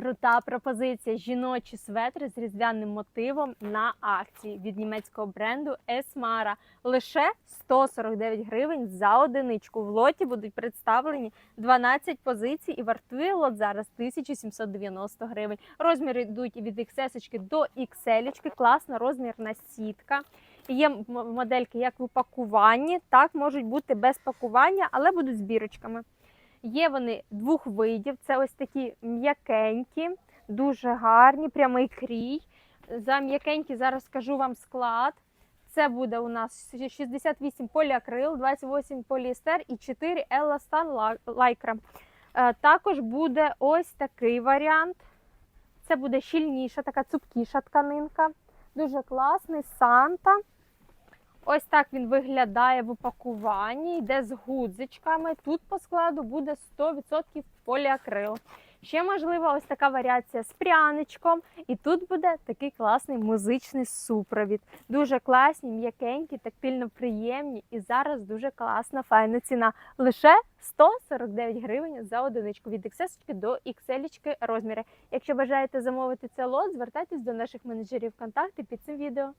Крута пропозиція жіночі светри з різдвяним мотивом на акції від німецького бренду Esmara. Лише 149 гривень за одиничку. В лоті будуть представлені 12 позицій і вартує лот зараз 1790 гривень. Розміри йдуть від XS до XL. Класна розмірна сітка. Є модельки як в упакуванні, так можуть бути без пакування, але будуть з бірочками. Є вони двох видів. Це ось такі м'якенькі, дуже гарні, прямий крій. За м'якенькі зараз скажу вам склад. Це буде у нас 68 поліакрил, 28 поліестер і 4 еластан лайкра. Е, Також буде ось такий варіант. Це буде щільніша, така цупкіша тканинка. Дуже класний Санта. Ось так він виглядає в упакуванні, йде з гудзичками. Тут по складу буде 100% поліакрил. Ще можлива ось така варіація з пряничком. І тут буде такий класний музичний супровід. Дуже класні, м'якенькі, тактильно приємні. І зараз дуже класна, файна ціна. Лише 149 гривень за одиничку від XS до XL розміри. Якщо бажаєте замовити цей лот, звертайтесь до наших менеджерів контакти під цим відео.